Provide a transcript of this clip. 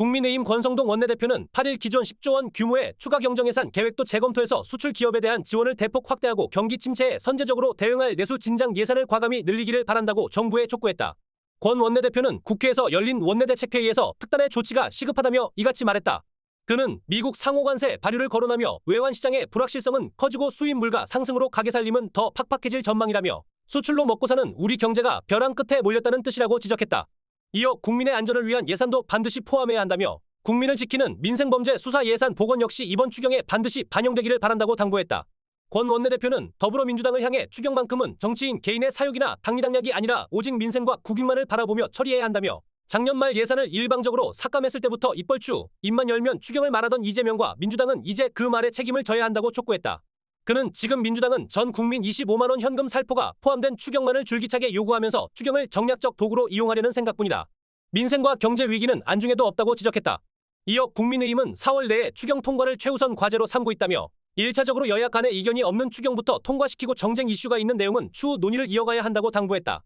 국민의힘 권성동 원내대표는 8일 기존 10조 원 규모의 추가 경정예산 계획도 재검토해서 수출 기업에 대한 지원을 대폭 확대하고 경기 침체에 선제적으로 대응할 내수 진장 예산을 과감히 늘리기를 바란다고 정부에 촉구했다. 권 원내대표는 국회에서 열린 원내대책회의에서 특단의 조치가 시급하다며 이같이 말했다. 그는 미국 상호관세 발효를 거론하며 외환 시장의 불확실성은 커지고 수입 물가 상승으로 가게 살림은 더 팍팍해질 전망이라며 수출로 먹고 사는 우리 경제가 벼랑 끝에 몰렸다는 뜻이라고 지적했다. 이어 국민의 안전을 위한 예산도 반드시 포함해야 한다며 국민을 지키는 민생범죄 수사 예산 복원 역시 이번 추경에 반드시 반영되기를 바란다고 당부했다. 권 원내대표는 더불어민주당을 향해 추경만큼은 정치인 개인의 사욕이나 당리당략이 아니라 오직 민생과 국익만을 바라보며 처리해야 한다며 작년 말 예산을 일방적으로 삭감했을 때부터 입벌추, 입만 열면 추경을 말하던 이재명과 민주당은 이제 그 말에 책임을 져야 한다고 촉구했다. 그는 지금 민주당은 전 국민 25만 원 현금 살포가 포함된 추경만을 줄기차게 요구하면서 추경을 정략적 도구로 이용하려는 생각뿐이다. 민생과 경제 위기는 안중에도 없다고 지적했다. 이어 국민의힘은 4월 내에 추경 통과를 최우선 과제로 삼고 있다며 1차적으로 여야 간의 이견이 없는 추경부터 통과시키고 정쟁 이슈가 있는 내용은 추후 논의를 이어가야 한다고 당부했다.